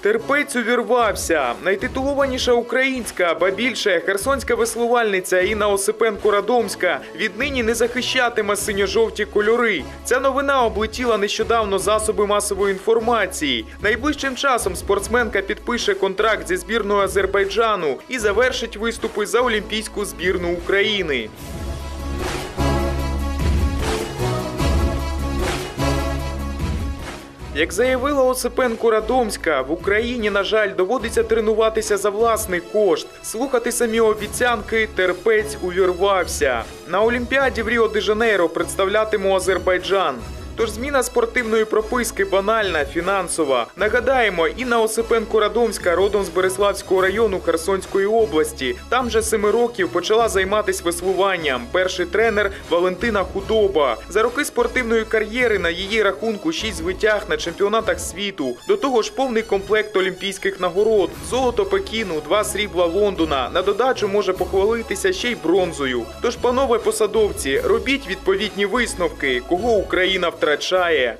Терпець увірвався. Найтитулованіша українська, ба більше херсонська веслувальниця Інна Осипенко Радомська віднині не захищатиме синьо-жовті кольори. Ця новина облетіла нещодавно засоби масової інформації. Найближчим часом спортсменка підпише контракт зі збірною Азербайджану і завершить виступи за Олімпійську збірну України. Як заявила Осипенко Радомська, в Україні, на жаль, доводиться тренуватися за власний кошт. Слухати самі обіцянки терпець увірвався. На Олімпіаді в Ріо де Жанейро представлятиму Азербайджан. Тож зміна спортивної прописки банальна, фінансова. Нагадаємо, Інна Осипенко Радомська родом з Береславського району Херсонської області. Там же семи років почала займатися веслуванням. Перший тренер Валентина Худоба. За роки спортивної кар'єри на її рахунку шість звитяг на чемпіонатах світу. До того ж, повний комплект олімпійських нагород: золото Пекіну, два срібла Лондона. На додачу може похвалитися ще й бронзою. Тож, панове посадовці, робіть відповідні висновки, кого Україна втрачає.